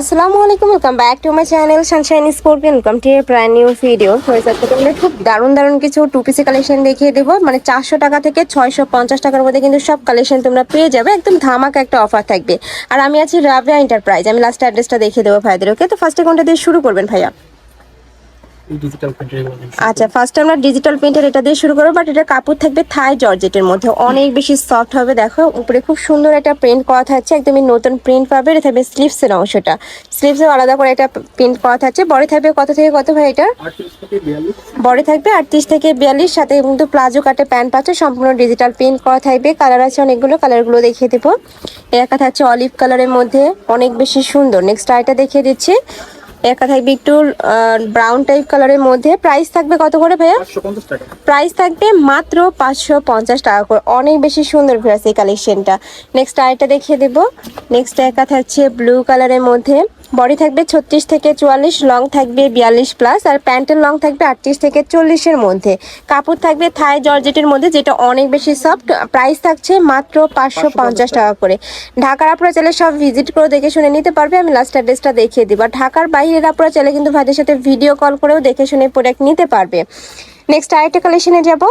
আসসালামু আলাইকুম welcome back to my channel sunshine sporting welcome to brand new video আমরা খুব দারুণ দারুণ কিছু টু পিসি কালেকশন দেখিয়ে দেবো। মানে চারশো টাকা থেকে ছয়শো পঞ্চাশ টাকার মধ্যে কিন্তু সব কালেকশন তোমরা পেয়ে যাবে। একদম ধামাকা একটা অফার থাকবে। আর আমি আছি রাবিয়া এন্টারপ্রাইজ আমি লাস্ট অ্যাড্রেসটা দেখিয়ে দেবো ভাইদের ওকে তো ফার্স্টে কোনটা দিয়ে শুরু করবেন ভাইয়া। ডিজিটাল প্রিন্টার আচ্ছা ফার্স্ট আমরা ডিজিটাল প্রিন্টার এটা দিয়ে শুরু করব বাট এটা কাপড় থাকবে থাই জর্জেটের মধ্যে। অনেক বেশি সফট হবে দেখো। উপরে খুব সুন্দর একটা প্রিন্ট করা থাকছে একদমই নতুন প্রিন্ট পাবে। এটা থাকবে স্লিভসের অংশটা। স্লিভসের আলাদা করে একটা প্রিন্ট করা থাকছে। বডি থাকবে কত থেকে কত ভাই এটা? বডি থাকবে আটত্রিশ থেকে বিয়াল্লিশ সাথে কিন্তু প্লাজো কাটে প্যান্ট পাচ্ছে। সম্পূর্ণ ডিজিটাল প্রিন্ট করা থাকবে। কালার আছে অনেকগুলো কালারগুলো দেখিয়ে দেবো। এর একটা থাকছে অলিভ কালারের মধ্যে। অনেক বেশি সুন্দর। নেক্সট আইটা দেখিয়ে দিচ্ছি। একটা থাকবে একটু ব্রাউন টাইপ কালারের মধ্যে। প্রাইস থাকবে কত করে ভাইয়া? প্রাইস থাকবে মাত্র পাঁচশো পঞ্চাশ টাকা করে। অনেক বেশি সুন্দর ঘুরে আছে এই কালেকশনটা নেক্সট আরেকটা দেখিয়ে দেবো। নেক্সট একা থাকছে ব্লু কালারের মধ্যে। বডি থাকবে ছত্রিশ থেকে চুয়াল্লিশ, লং থাকবে বিয়াল্লিশ প্লাস আর প্যান্টের লং থাকবে আটত্রিশ থেকে চল্লিশের মধ্যে। কাপড় থাকবে থাই জর্জেটের মধ্যে, যেটা অনেক বেশি সফট প্রাইস থাকছে মাত্র পাঁচশো পঞ্চাশ টাকা করে। ঢাকার আপনারা চাইলে সব ভিজিট করে দেখে শুনে নিতে পারবে, আমি লাস্ট অ্যাড্রেসটা দেখিয়ে দিব। ঢাকার বাইরের আপনারা চাইলে কিন্তু ভাইদের সাথে ভিডিও কল করেও দেখে শুনে প্রোডাক্ট নিতে পারবে। নেক্সট আরেকটা কালেকশনে যাব।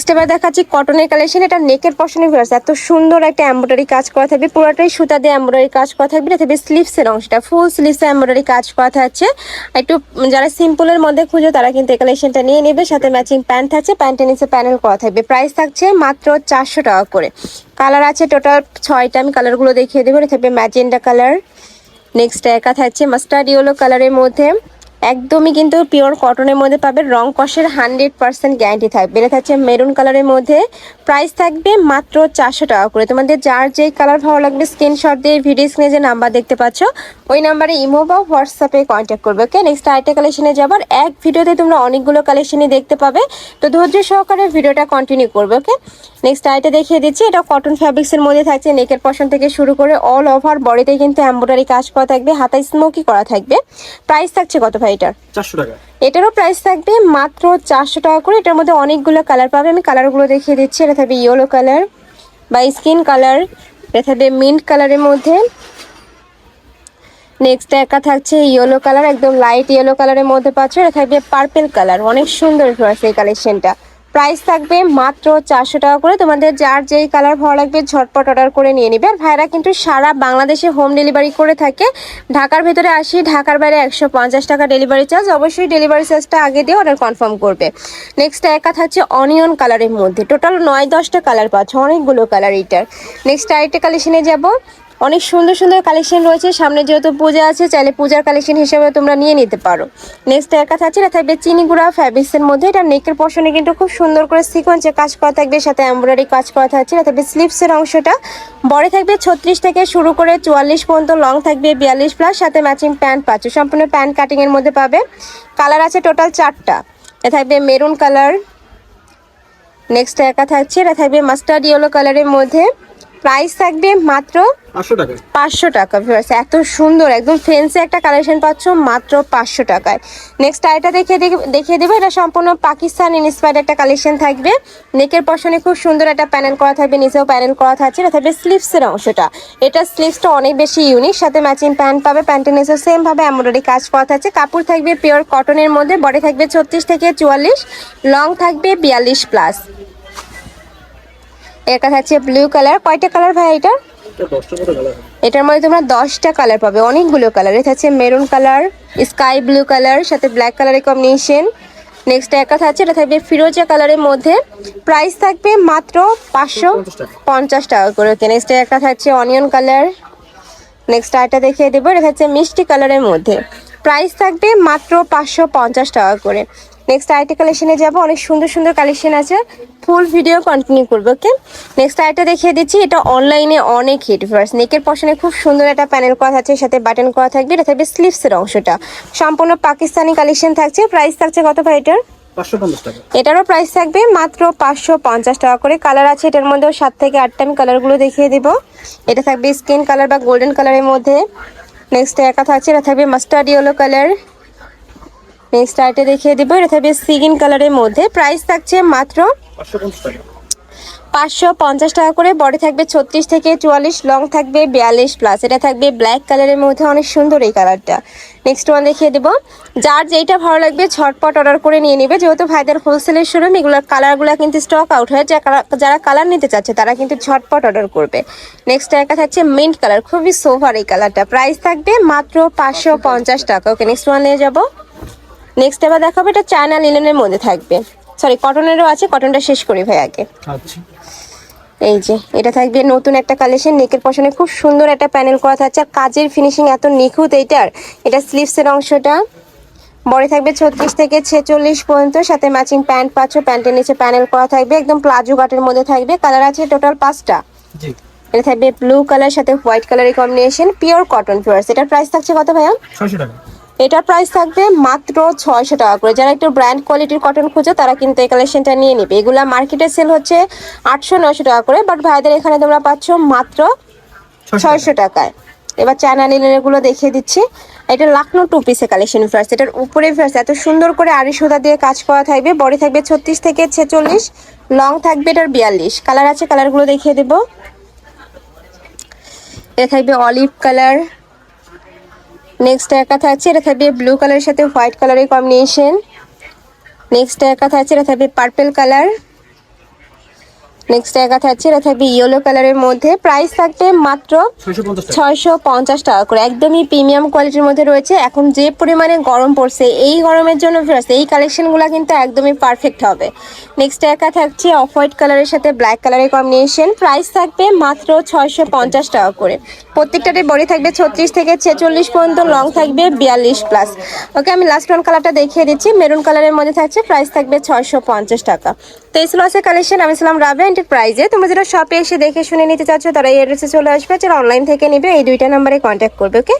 নেক্সট এবার দেখাচ্ছি কটনের কালেকশন এটা নেকের পশনে ভিউয়ার্স এত সুন্দর একটা এমব্রয়ডারি কাজ করা থাকবে। পুরোটাই সুতা দিয়ে এমব্রয়ডারি কাজ করা থাকবে। এটা থাকবে স্লিভসের অংশটা ফুল স্লিভসে এমব্রয়ডারি কাজ করা থাকছে। একটু যারা সিম্পলের মধ্যে খুঁজো, তারা কিন্তু এই কালেকশনটা নিয়ে নেবে। সাথে ম্যাচিং প্যান্ট থাকছে প্যান্টের নিচে প্যানেল করা থাকবে। প্রাইস থাকছে মাত্র চারশো টাকা করে। কালার আছে টোটাল ছয়টা, আমি কালারগুলো দেখিয়ে দেবো। এটা থাকবে ম্যাজেন্ডা কালার নেক্সট একা থাকছে মাস্টার্ড ইয়েলো কালারের মধ্যে। একদমই কিন্তু পিওর কটনের মধ্যে পাবে, রং কষের হান্ড্রেড পার্সেন্ট গ্যারান্টি থাকবে। এটা থাকছে মেরুন কালারের মধ্যে। প্রাইস থাকবে মাত্র চারশো টাকা করে। তোমাদের যার যেই কালার ভালো লাগবে স্ক্রিনশট দিয়ে ভিডিও স্ক্রিনে যে নাম্বার দেখতে পাচ্ছ, ওই নাম্বারে ইমো বা হোয়াটসঅ্যাপে কন্ট্যাক্ট করবে ওকে নেক্সট আরেকটা কালেকশনে যাবার। এক ভিডিওতে তোমরা অনেকগুলো কালেকশনই দেখতে পাবে। তো ধৈর্য সহকারে ভিডিওটা কন্টিনিউ করবে ওকে নেক্সট আইটা দেখিয়ে দিচ্ছি। এটা কটন ফ্যাব্রিক্সের মধ্যে থাকছে। নেকের পশন থেকে শুরু করে অল ওভার বডিতে কিন্তু এম্ব্রয়ডারি কাজ করা থাকবে, হাতায় স্মোকি করা থাকবে। প্রাইস থাকছে কত ভাই? এটার চারশো টাকা। এটারও প্রাইস থাকবে মাত্র চারশো টাকা করে। এটার মধ্যে অনেকগুলো কালার পাবে। আমি কালারগুলো দেখিয়ে দিচ্ছি। এটা থাকবে ইয়েলো কালার বা স্কিন কালার এটা থাকবে মিন্ট কালারের মধ্যে। নেক্সট একা থাকছে ইয়েলো কালার একদম লাইট ইয়েলো কালারের মধ্যে পাচ্ছ। এটা থাকবে পার্পেল কালার অনেক সুন্দর এই কালেকশনটা প্রাইস থাকবে মাত্র চারশো টাকা করে। তোমাদের যার যেই কালার ভালো লাগবে ঝটপট অর্ডার করে নিয়ে নিবে। আর ভাইরা কিন্তু সারা বাংলাদেশে হোম ডেলিভারি করে থাকে। ঢাকার ভেতরে আসি, ঢাকার বাইরে একশো পঞ্চাশ টাকা ডেলিভারি চার্জ অবশ্যই ডেলিভারি চার্জটা আগে দিয়ে অর্ডার কনফার্ম করবে। নেক্সট একা থাকছে অনিয়ন কালারের মধ্যে। টোটাল নয় দশটা কালার পাচ্ছ, অনেকগুলো কালার এইটার নেক্সট আরেকটা কালেকশনে যাব। অনেক সুন্দর সুন্দর কালেকশন রয়েছে। সামনে যেহেতু পূজা আছে, চাইলে পূজার কালেকশন হিসেবে তোমরা নিয়ে নিতে পারো। নেক্সট একা থাকছে, এটা থাকবে চিনি গুঁড়া ফ্যাব্রিক্সের মধ্যে। এটা নেকের পশনে কিন্তু খুব সুন্দর করে সিকোয়েন্সে কাজ করা থাকবে, সাথে এমব্রয়ডারি কাজ করা থাকছে। এটা থাকবে স্লিপসের অংশটা। বড় থাকবে ছত্রিশ থেকে শুরু করে চুয়াল্লিশ পর্যন্ত লং থাকবে বিয়াল্লিশ প্লাস সাথে ম্যাচিং প্যান্ট পাচ্ছ। সম্পূর্ণ প্যান্ট কাটিংয়ের মধ্যে পাবে। কালার আছে টোটাল চারটা। এটা থাকবে মেরুন কালার নেক্সট একা থাকছে, এটা থাকবে মাস্টার্ড ইয়েলো কালারের মধ্যে। প্রাইস থাকবে মাত্র পাঁচশো টাকা পাঁচশো টাকা ভিউয়ার্স এত সুন্দর একদম ফেন্সি একটা কালেকশন পাচ্ছ মাত্র পাঁচশো টাকায়। নেক্সট আইটা দেখিয়ে দেখে- দেখিয়ে দেবো। এটা সম্পূর্ণ পাকিস্তান ইন্সপায়ার্ড একটা কালেকশন থাকবে। নেকের পশনে খুব সুন্দর একটা প্যানেল করা থাকবে নিচেও প্যানেল করা থাকছে। এটা থাকবে স্লিভসের অংশটা। এটা স্লিভসটা অনেক বেশি ইউনিক সাথে ম্যাচিং প্যান্ট পাবে প্যান্টের নিচেও সেম ভাবে এমব্রয়ডারি কাজ করা থাকছে। কাপড় থাকবে পিওর কটনের মধ্যে বডি থাকবে ছত্রিশ থেকে চুয়াল্লিশ লং থাকবে বিয়াল্লিশ প্লাস একা থাকছে ব্লু কালার কয়টা কালার ভাই এটা? এটার মধ্যে তোমরা দশটা কালার পাবে অনেকগুলো কালার এটা হচ্ছে maroon colour sky blue colour সাথে ব্ল্যাক কালারের কম্বিনেশন নেক্সট একা থাকছে এটা থাকবে ফিরোজা কালারের মধ্যে। প্রাইস থাকবে মাত্র পাঁচশো পঞ্চাশ টাকা। পঞ্চাশ টাকা করে। ওকে নেক্সট একটা থাকছে অনিয়ন কালার নেক্সট আরেকটা দেখিয়ে দেবো এটা হচ্ছে মিষ্টি কালারের মধ্যে। প্রাইস থাকবে মাত্র পাঁচশো পঞ্চাশ টাকা করে। নেক্সট আরেকটা কালেকশনে যাব। অনেক সুন্দর সুন্দর কালেকশন আছে। ফুল ভিডিও কন্টিনিউ করব ওকে নেক্সট আরেকটা দেখিয়ে দিচ্ছি। এটা অনলাইনে অনেক হিট ফার্স নেকের পশনে খুব সুন্দর একটা প্যানেল করা থাকছে সাথে বাটন করা থাকবে। এটা থাকবে স্লিভসের অংশটা। সম্পূর্ণ পাকিস্তানি কালেকশন থাকছে। প্রাইস থাকছে কত ভাই এটার? এটারও প্রাইস থাকবে মাত্র পাঁচশো পঞ্চাশ টাকা করে। কালার আছে এটার মধ্যেও সাত থেকে আটটা আমি কালারগুলো দেখিয়ে দিব। এটা থাকবে স্কিন কালার বা গোল্ডেন কালারের মধ্যে। নেক্সট একা থাকছে এটা থাকবে mustard yellow colour next item দেখিয়ে দিব। এটা থাকবে সিগিন কালারের মধ্যে। প্রাইস থাকছে মাত্র পাঁচশো পঞ্চাশ টাকা করে। বডি থাকবে ছত্রিশ থেকে চুয়াল্লিশ লং থাকবে বিয়াল্লিশ প্লাস এটা থাকবে ব্ল্যাক কালারের মধ্যে। অনেক সুন্দর এই কালারটা নেক্সট ওয়ান দেখিয়ে দেবো। যার যেইটা ভালো লাগবে ঝটপট অর্ডার করে নিয়ে নেবে। যেহেতু ভাইদের হোলসেলের শোরুম এগুলোর কালারগুলো কিন্তু স্টক আউট হয়ে যারা- কালার নিতে চাচ্ছে, তারা কিন্তু ঝটপট অর্ডার করবে। নেক্সট একটা থাকছে মিন্ট কালার খুবই সোভার এই কালারটা প্রাইস থাকবে মাত্র পাঁচশো পঞ্চাশ টাকা। ওকে নেক্সট ওয়ান নিয়ে যাব। নেক্সট এবার দেখাবো এটা চায়না লিলেনের মধ্যে থাকবে। সরি কটনেরও আছে কটনটা শেষ করি ভাই আগে। আচ্ছা। এই যে এটা থাকবে নতুন একটা কালেকশন নেকের পশনে খুব সুন্দর একটা প্যানেল করা থাকছে আর কাজের ফিনিশিং এত নিখুঁত এইটার এটা স্লিভসের অংশটা। বড় থাকবে ছত্রিশ থেকে ছেচল্লিশ পর্যন্ত সাথে ম্যাচিং প্যান্ট পাচ্ছ প্যান্টের নিচে প্যানেল করা থাকবে একদম প্লাজো কাটের মধ্যে থাকবে কালার আছে টোটাল পাঁচটা। জি। এটা থাকবে ব্লু কালার সাথে হোয়াইট কালারের কম্বিনেশন পিওর কটন পিওর এটার প্রাইস থাকছে কত ভাইয়া? ছয়শো টাকা। এটার প্রাইস থাকবে মাত্র ছয়শো টাকা করে। যারা একটু ব্র্যান্ড কোয়ালিটির কটন খুঁজে তারা কিন্তু এই কালেকশনটা নিয়ে নেবে। এগুলা মার্কেটে সেল হচ্ছে আটশো নয়শো টাকা করে বাট ভাইদের এখানে তোমরা পাচ্ছ মাত্র ছয়শো টাকায়। এবার চায়না লিনেনগুলো দেখিয়ে দিচ্ছি। এটা লাকনো টু পিসে কালেকশন ফার্স্ট এটার উপরে ফার্স্ট এত সুন্দর করে আড়ি সুতা দিয়ে কাজ করা থাকবে। বডি থাকবে ছত্রিশ থেকে ছেচল্লিশ লং থাকবে এটার বিয়াল্লিশ। কালার আছে কালারগুলো দেখিয়ে দেবো। এটা থাকবে অলিভ কালার নেক্সট একা থাকছে এটা থাকবে ব্লু কালারের সাথে হোয়াইট কালারের কম্বিনেশন নেক্সট একা থাকছে এটা থাকবে পার্পেল কালার নেক্সট একা থাকছে এটা থাকবে ইয়েলো কালারের মধ্যে। প্রাইস থাকবে মাত্র ছয়শো পঞ্চাশ টাকা। করে। একদমই প্রিমিয়াম কোয়ালিটির মধ্যে রয়েছে। এখন যে পরিমাণে গরম পড়ছে এই গরমের জন্য ফেরাস এই কালেকশনগুলো কিন্তু একদমই পারফেক্ট হবে। নেক্সট একা থাকছে অফ হোয়াইট কালারের সাথে ব্ল্যাক কালারের কম্বিনেশন প্রাইস থাকবে মাত্র ছয়শো পঞ্চাশ টাকা করে। প্রত্যেকটাতে বডি থাকবে ছত্রিশ থেকে ছেচল্লিশ পর্যন্ত লং থাকবে বিয়াল্লিশ প্লাস ওকে আমি লাস্ট ওয়ান কালারটা দেখিয়ে দিচ্ছি। মেরুন কালারের মধ্যে থাকছে প্রাইস থাকবে ছয়শো পঞ্চাশ টাকা। তো এই ছিল আছে কালেকশন আমি ছিলাম রাবে এন্টারপ্রাইজে তোমরা যারা শপে এসে দেখে শুনে নিতে চাচ্ছ, তারা এই অ্যাড্রেসে চলে আসবে। যারা অনলাইন থেকে নিবে, এই দুইটা নাম্বারে কন্ট্যাক্ট করবে ওকে